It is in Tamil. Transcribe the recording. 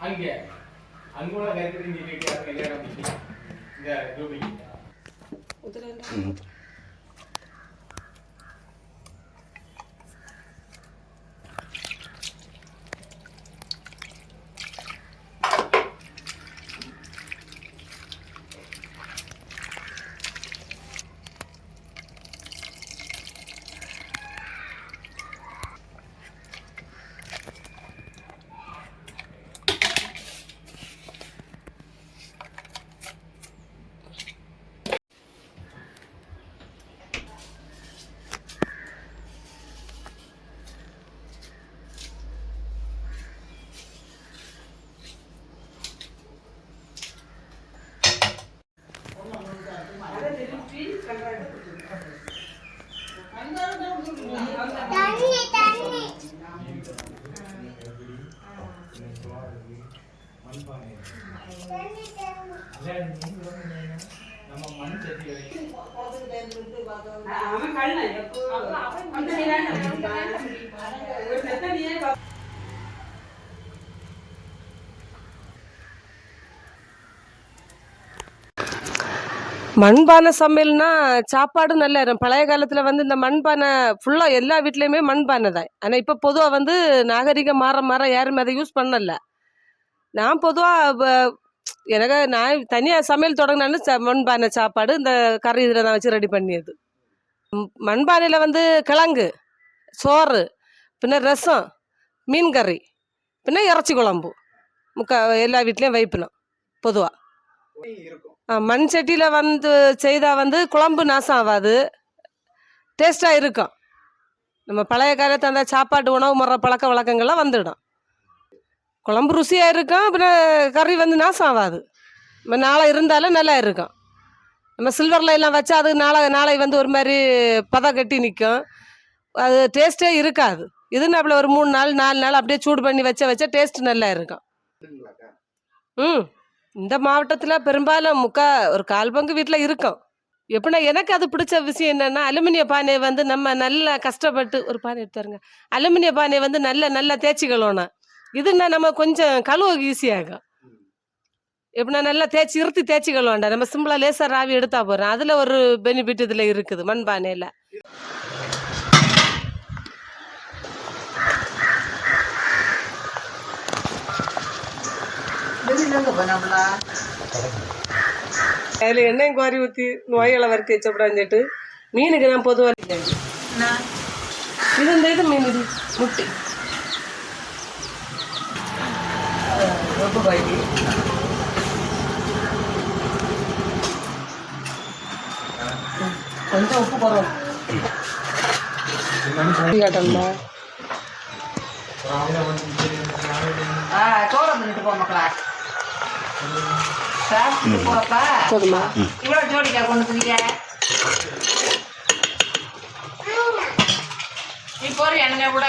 அங்கே அங்குள்ள கைப்பற்றி நீ வைக்கிற கல்யாணம் பண்ணிக்கலாம். இந்த ஜோடிக்கு நம்ம மண் சட்டி வரைக்கும் அவன் கள்ளன். அந்த நிலையில ஒரு மெத்தடியே பா- மண்பானை சமையல்னா சாப்பாடு நல்லா இருக்கும் பழைய காலத்தில் வந்து இந்த மண்பானை ஃபுல்லாக எல்லா வீட்லேயுமே மண்பானை தான். ஆனால் இப்போ பொதுவாக வந்து நாகரிகம் மாற மாற யாரும் அதை யூஸ் பண்ணல. நான் பொதுவாக எனக்கு நான் தனியாக சமையல் தொடங்கினாலும் ச மண்பானை சாப்பாடு இந்த கறி இதில் நான் வச்சு ரெடி பண்ணியது. மண்பானையில் வந்து கிழங்கு சோறு பின்ன ரசம் மீன் கறி பின்ன இறைச்சி குழம்பு. முக்கா எல்லா வீட்லேயும் வைப்பினோம் பொதுவாக இருக்கும். மண் சட்டியில் வந்து செய்தால் வந்து குழம்பு நாசம் ஆகாது டேஸ்ட்டாக இருக்கும். நம்ம பழைய காலத்து அந்த சாப்பாட்டு உணவு முறை பழக்க வழக்கங்கள்லாம் வந்துடும். குழம்பு ருசியாக இருக்கும் அப்புறம் கறி வந்து நாசம் ஆகாது நம்ம நாளை இருந்தாலும் நல்லா இருக்கும். நம்ம சில்வரில் எல்லாம் வச்சா அது நாளை நாளை வந்து ஒரு மாதிரி பதம் கட்டி நிற்கும். அது டேஸ்ட்டே இருக்காது. இது நம்மள ஒரு மூணு நாள் நாலு நாள் அப்படியே சூடு பண்ணி வச்ச வச்சா டேஸ்ட் நல்லா இருக்கும். ம். இந்த மாவட்டத்தில் பெரும்பாலும் முக்கா ஒரு கால் பங்கு வீட்டில் இருக்கும். எப்படின்னா எனக்கு அது பிடிச்ச விஷயம் என்னன்னா அலுமினிய பானையை வந்து நம்ம நல்லா கஷ்டப்பட்டு ஒரு பானை எடுத்தாருங்க அலுமினிய பானையை வந்து நல்ல நல்லா தேய்ச்சி கழுவணும். இதுன்னா நம்ம கொஞ்சம் கழுவ ஈஸியாகும் எப்படின்னா நல்லா தேய்ச்சி இருத்தி தேய்ச்சி கழுவண்டா நம்ம சிம்பிளாக லேசாக ராவி எடுத்தா போகிறோம் அதில் ஒரு பெனிஃபிட் இதில் இருக்குது மண் பானையில். அதில் எண்ணெயும் குவாரி ஊற்றி நோய்களை வறுக்க வச்சப்படாஞ்சிட்டு மீனுக்கு நான் பொதுவாக இது இந்த இது மீன் இது முட்டி. கொஞ்சம் உப்பு போடுறோம் காட்டணுமா? ஆ சோறு வந்துட்டு போ மக்களா. போதுமா இவ்வளோ ஜோடிக்கா கொண்டு வந்துருக்கீங்க நீ போறியா என்னங்க கூட